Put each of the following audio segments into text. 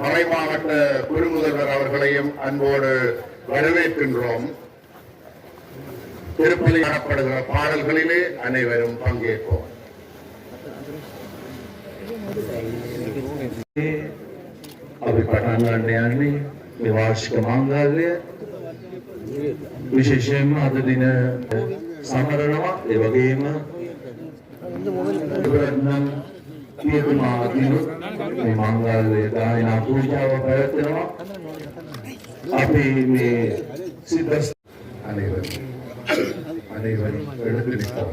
மறை மாவட்ட குறுமுதல்வர் அவர்களையும் அன்போடு வரவேற்கின்றோம் திருப்பதி காணப்படுகிற பாடல்களிலே அனைவரும் பங்கேற்போம் අපි පටන් ගන්න යන්නේ මේ වාර්ෂික මංගල්‍ය විශේෂයෙන්ම අද දින සමරනවා ඒ වගේම කීර්තිමානදීව මේ මංගල්‍ය දායනා පූජාව පැවැත්වෙනවා අපි මේ සිද්දස් අනේවරි අනේවරි වැඩ පිළිවෙල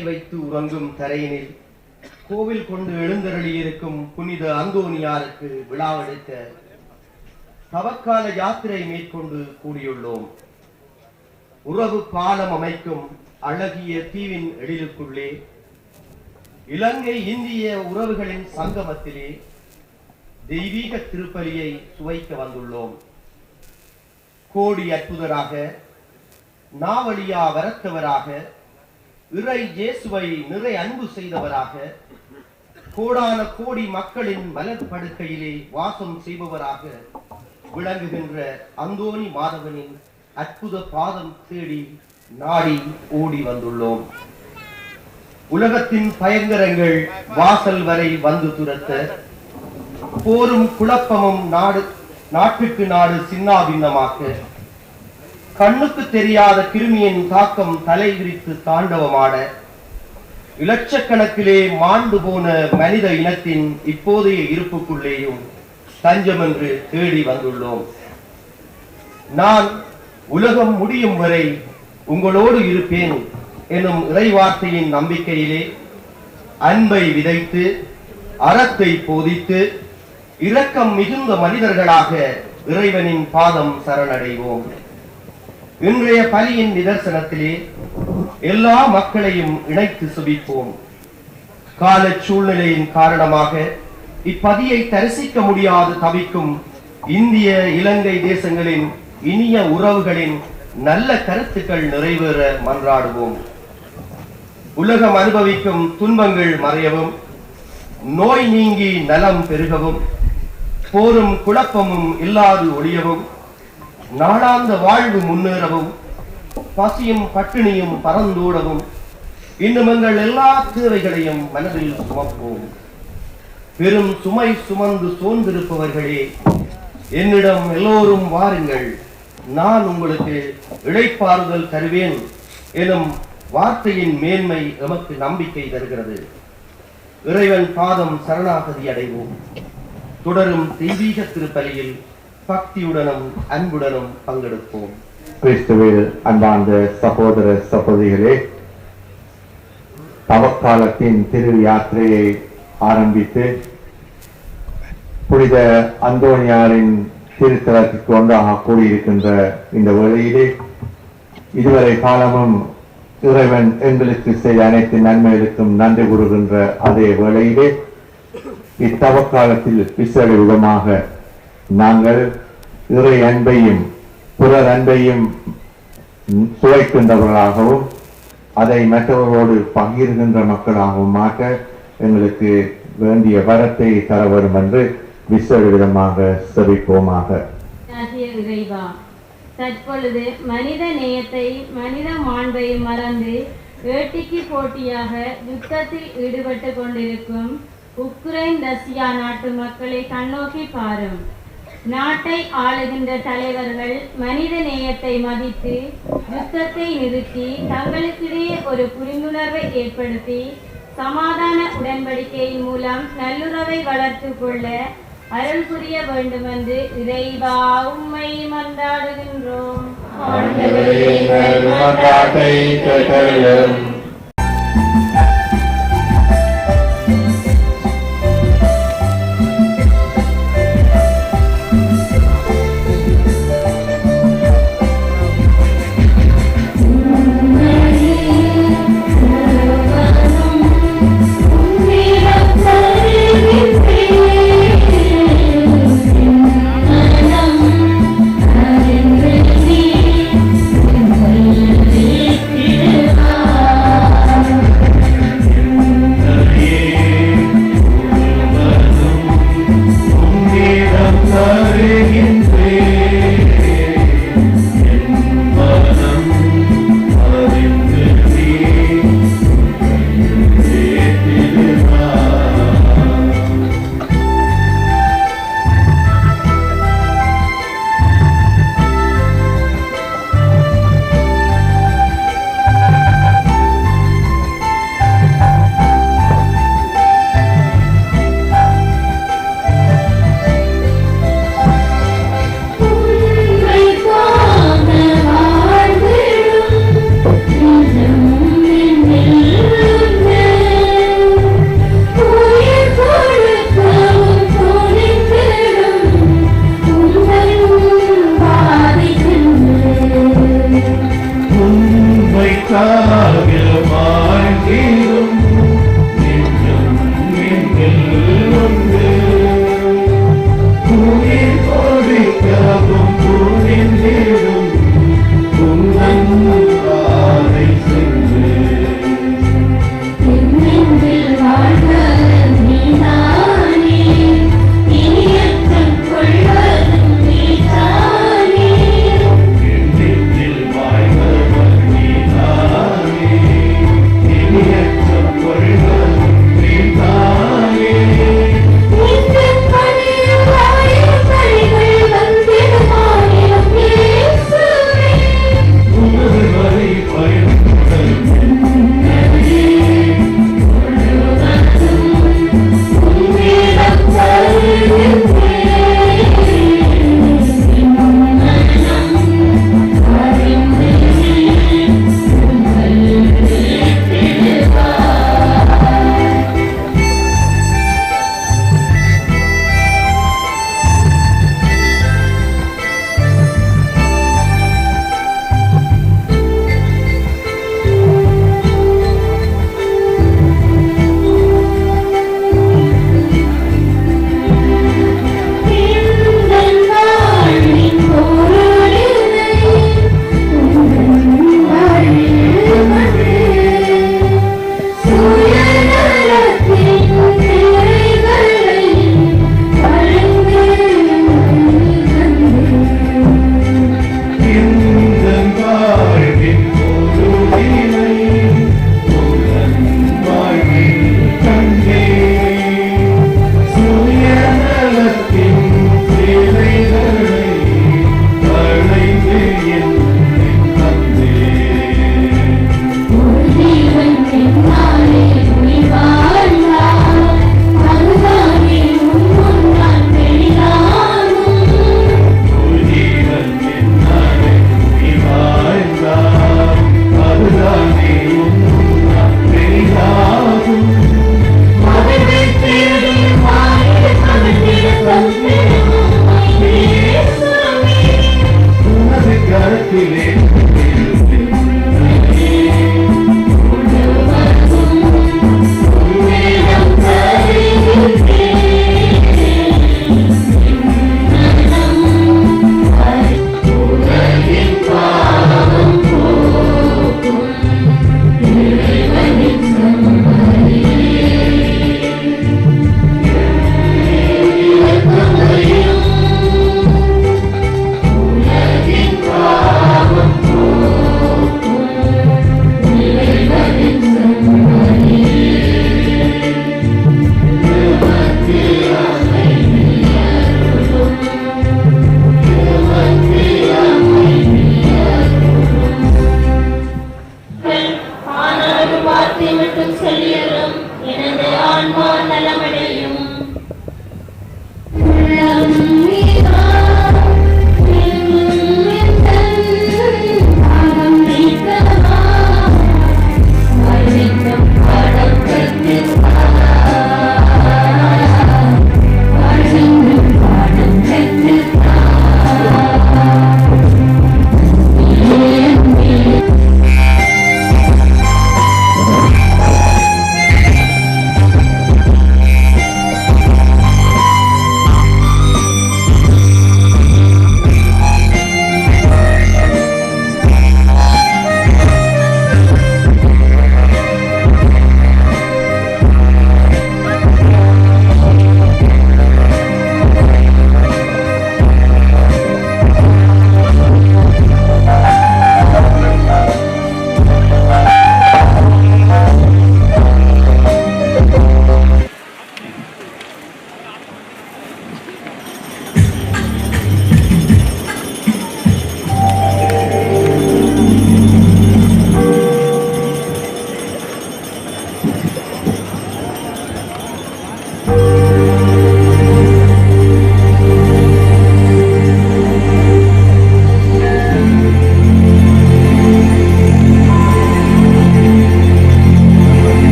மேல் வைத்து உறங்கும் தரையினில். கோவில் கொண்டு எழுந்தருளியிருக்கும் புனித அந்தோனியாருக்கு விழாவெடுக்க தவக்கால யாத்திரை மேற்கொண்டு கூடியுள்ளோம். உறவு பாலம் அமைக்கும் அழகிய தீவின் எழிலுக்குள்ளே இலங்கை இந்திய உறவுகளின் சங்கமத்திலே தெய்வீக திருப்பலியை சுவைக்க வந்துள்ளோம். கோடி அற்புதராக நாவலியா வரத்தவராக இறை இயேசுவை நிறை அன்பு செய்தவராக கோடான கோடி மக்களின் மலர் படுக்கையிலே வாசம் செய்பவராக விளங்குகின்ற அந்தோணி மாதவனின் அற்புத பாதம் தேடி நாடி ஓடி வந்துள்ளோம். உலகத்தின் பயங்கரங்கள் வாசல் வரை வந்து துரத்த போரும் குழப்பமும் நாடு நாட்டுக்கு நாடு சின்னாபின்னமாக்க கண்ணுக்கு தெரியாத கிருமியின் தாக்கம் தலை விரித்து தாண்டவமாட இலட்சக்கணக்கிலே மாண்டு போன மனித இனத்தின் இப்போதைய இருப்புக்குள்ளேயும் தஞ்சமென்று தேடி வந்துள்ளோம். நான் உலகம் முடியும் வரை உங்களோடு இருப்பேன் எனும் இறைவார்த்தையின் நம்பிக்கையிலே அன்பை விதைத்து அறத்தை போதித்து இரக்கம் மிகுந்த மனிதர்களாக இறைவனின் பாதம் சரணடைவோம். இன்றைய பலியின் நிதர்சனத்திலே எல்லா மக்களையும் இணைத்து சுபிப்போம். கால சூழ்நிலையின் காரணமாக இப்பதியை தரிசிக்க முடியாது தவிக்கும் இந்திய இலங்கை தேசங்களின் இனிய உறவுகளின் நல்ல கருத்துக்கள் நிறைவேற மன்றாடுவோம். உலகம் அனுபவிக்கும் துன்பங்கள் மறையவும் நோய் நீங்கி நலம் பெருகவும் போரும் குழப்பமும் இல்லாது ஒழியவும் நாளாந்த வாழ்வு முன்னேறவும் பசியும் பட்டினியும் பறந்தோடவும் இன்னும் எங்கள் எல்லா தேவைகளையும் மனதில் சுமப்போம். பெரும் சுமை சுமந்து சோர்ந்திருப்பவர்களே என்னிடம் எல்லோரும் வாருங்கள். நான் உங்களுக்கு இழைப்பாறுதல் தருவேன் எனும் வார்த்தையின் மேன்மை எமக்கு நம்பிக்கை தருகிறது. இறைவன் பாதம் சரணாகதி அடைவோம். தொடரும் தெய்வீக திருப்பலியில் பக்தியுடனும் அன்புடனும் பங்கெடுப்போம். கிறிஸ்துவில் அன்பார்ந்த சகோதர சகோதரிகளே தவக்காலத்தின் திரு யாத்திரையை ஆரம்பித்து புனித அந்தோணியாரின் திருத்தலத்திற்கு ஒன்றாக கூடியிருக்கின்ற இந்த வேளையிலே இதுவரை காலமும் இறைவன் எங்களுக்கு செய்த அனைத்து நன்மைகளுக்கும் நன்றி கூறுகின்ற அதே வேளையிலே இத்தவக்காலத்தில் விசேட விதமாக நாங்கள் இறை அன்பையும் பிறர் அன்பையும் சுவைக்கின்றவர்களாகவும் அதை மற்றவர்களோடு பகிர்கின்ற மக்களாகவும் மாற்ற எங்களுக்கு வேண்டிய வரத்தை தர வரும் என்று விசவிதமாக செவிப்போமாக இறைவா தற்பொழுது மனித நேயத்தை மனித மாண்பையும் மறந்து வேட்டிக்கு போட்டியாக யுத்தத்தில் ஈடுபட்டு கொண்டிருக்கும் உக்ரைன் ரஷ்யா நாட்டு மக்களை கண்ணோக்கி பாரும். நாட்டை ஆளுகின்ற தலைவர்கள் மனித நேயத்தை மதித்து யுத்தத்தை நிறுத்தி தங்களுக்கிடையே ஒரு புரிந்துணர்வை ஏற்படுத்தி சமாதான உடன்படிக்கையின் மூலம் நல்லுறவை வளர்த்துக் கொள்ள அருள் புரிய வேண்டுமென்று இறைவா உம்மை மன்றாடுகின்றோம்.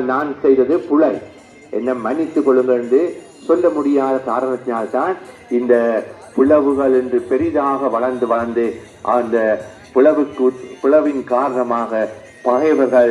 ஆனால் நான் செய்தது புலை என்னை மன்னித்து கொள்ளுங்கள் என்று சொல்ல முடியாத காரணத்தினால்தான் இந்த புலவுகள் என்று பெரிதாக வளர்ந்து வளர்ந்து அந்த புலவுக்கு புலவின் காரணமாக பகைவர்கள்